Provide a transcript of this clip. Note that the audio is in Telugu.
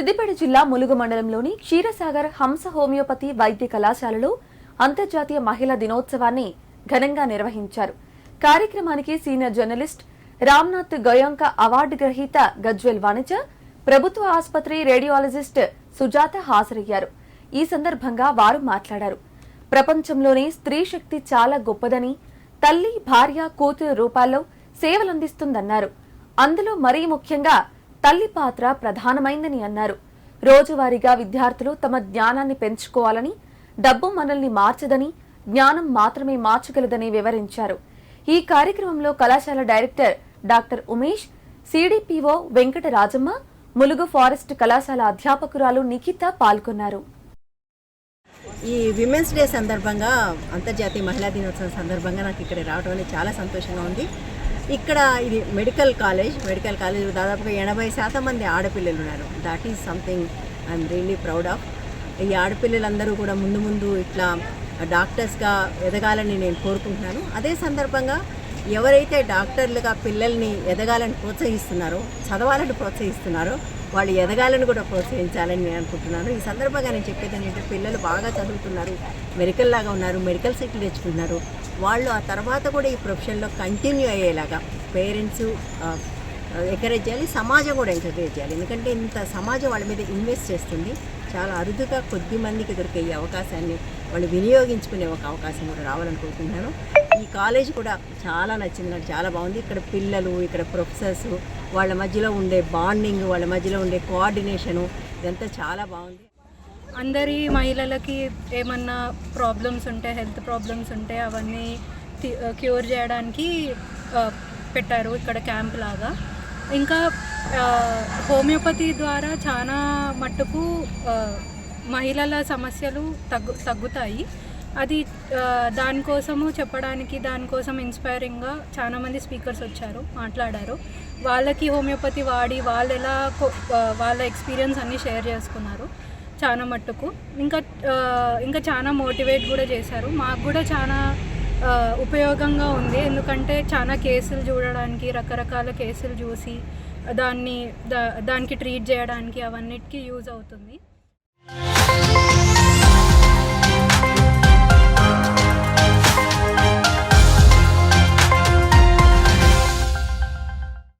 జిల్లా ములుగు మండలంలోని క్షీరసాగర్ హంస హోమియోపతి వైద్య కళాశాలలో అంతర్జాతీయ మహిళా దినోత్సవాన్ని ఘనంగా నిర్వహించారు. కార్యక్రమానికి senior journalist Ramnath Goenka award గ్రహీత గజ్వెల్ వాణిజ్య ప్రభుత్వ ఆసుపత్రి రేడియాలజిస్ట్ సుజాత హాజరయ్యారు. ఈ సందర్భంగా వారు మాట్లాడారు. ప్రపంచంలోనే స్త్రీ శక్తి చాలా గొప్పదని తల్లి భార్య కూతురు రూపాల్లో సేవలందిస్తుందన్నారు. అందులో మరీ ముఖ్యంగా తల్లి పాత్ర ప్రధానమైందని అన్నారు. రోజువారీగా విద్యార్థులు తమ జ్ఞానాన్ని పెంచుకోవాలని డబ్బు మనల్ని మార్చదని జ్ఞానం మాత్రమే మార్చగలదని వివరించారు. ఈ కార్యక్రమంలో కళాశాల director doctor Umesh CDPO Venkata Rajamma Mulugu forest కళాశాల అధ్యాపకురాలు నిఖిత పాల్గొన్నారు. ఈ విమెన్స్ డే సందర్భంగా అంతర్జాతీయ మహిళా దినోత్సవం సందర్భంగా నాకు ఇక్కడ రావడం అనేది చాలా సంతోషంగా ఉంది. ఇక్కడ ఇది మెడికల్ కాలేజ్ మెడికల్ కాలేజ్ దాదాపుగా ఎనభై శాతం మంది ఆడపిల్లలు ఉన్నారు. That is something I'm really proud of ఈ ఆడపిల్లలందరూ కూడా ముందు ముందు ఇట్లా డాక్టర్స్గా ఎదగాలని నేను కోరుకుంటున్నాను. అదే సందర్భంగా ఎవరైతే డాక్టర్లుగా పిల్లల్ని ఎదగాలని ప్రోత్సహిస్తున్నారో చదవాలని ప్రోత్సహిస్తున్నారో వాళ్ళు ఎదగాలని కూడా ప్రోత్సహించాలని నేను అనుకుంటున్నాను. ఈ సందర్భంగా నేను చెప్పేది ఏంటంటే పిల్లలు బాగా చదువుతున్నారు మెడికల్ లాగా ఉన్నారు మెడికల్ సీట్లు తెచ్చుకుంటున్నారు. వాళ్ళు ఆ తర్వాత కూడా ఈ ప్రొఫెషన్లో కంటిన్యూ అయ్యేలాగా పేరెంట్స్ ఎంకరేజ్ చేయాలి సమాజం కూడా ఎంకరేజ్ చేయాలి. ఎందుకంటే ఇంత సమాజం వాళ్ళ మీద ఇన్వెస్ట్ చేస్తుంది. చాలా అరుదుగా కొద్ది మందికి దొరికే ఈ అవకాశాన్ని వాళ్ళు వినియోగించుకునే ఒక అవకాశం కూడా రావాలని కోరుకుంటున్నాను ఈ కాలేజ్ కూడా చాలా నచ్చింది నాకు చాలా బాగుంది. ఇక్కడ పిల్లలు ఇక్కడ ప్రొఫెసర్స్ వాళ్ళ మధ్యలో ఉండే బాండింగ్ వాళ్ళ మధ్యలో ఉండే కోఆర్డినేషను ఇదంతా చాలా బాగుంది. అందరి మహిళలకి ఏమన్నా ప్రాబ్లమ్స్ ఉంటే హెల్త్ ప్రాబ్లమ్స్ ఉంటే అవన్నీ క్యూర్ చేయడానికి పెట్టారు ఇక్కడ క్యాంప్ లాగా. ఇంకా హోమియోపతి ద్వారా చాలా మట్టుకు మహిళల సమస్యలు తగ్గు తగ్గుతాయి. అది దానికోసము చెప్పడానికి దానికోసం ఇన్స్పైరింగ్గా చాలామంది స్పీకర్స్ వచ్చారు మాట్లాడారు. వాళ్ళకి హోమియోపతి వాడి వాళ్ళు ఎలా కో- వాళ్ళ ఎక్స్పీరియన్స్ అన్నీ షేర్ చేసుకున్నారు చాలా మట్టుకు. ఇంకా ఇంకా చాలా మోటివేట్ కూడా చేశారు. మాకు కూడా చాలా ఉపయోగంగా ఉంది. ఎందుకంటే చాలా కేసులు చూడడానికి రకరకాల కేసులు చూసి దాన్ని దా దానికి ట్రీట్ చేయడానికి అవన్నిటికీ యూజ్ అవుతుంది.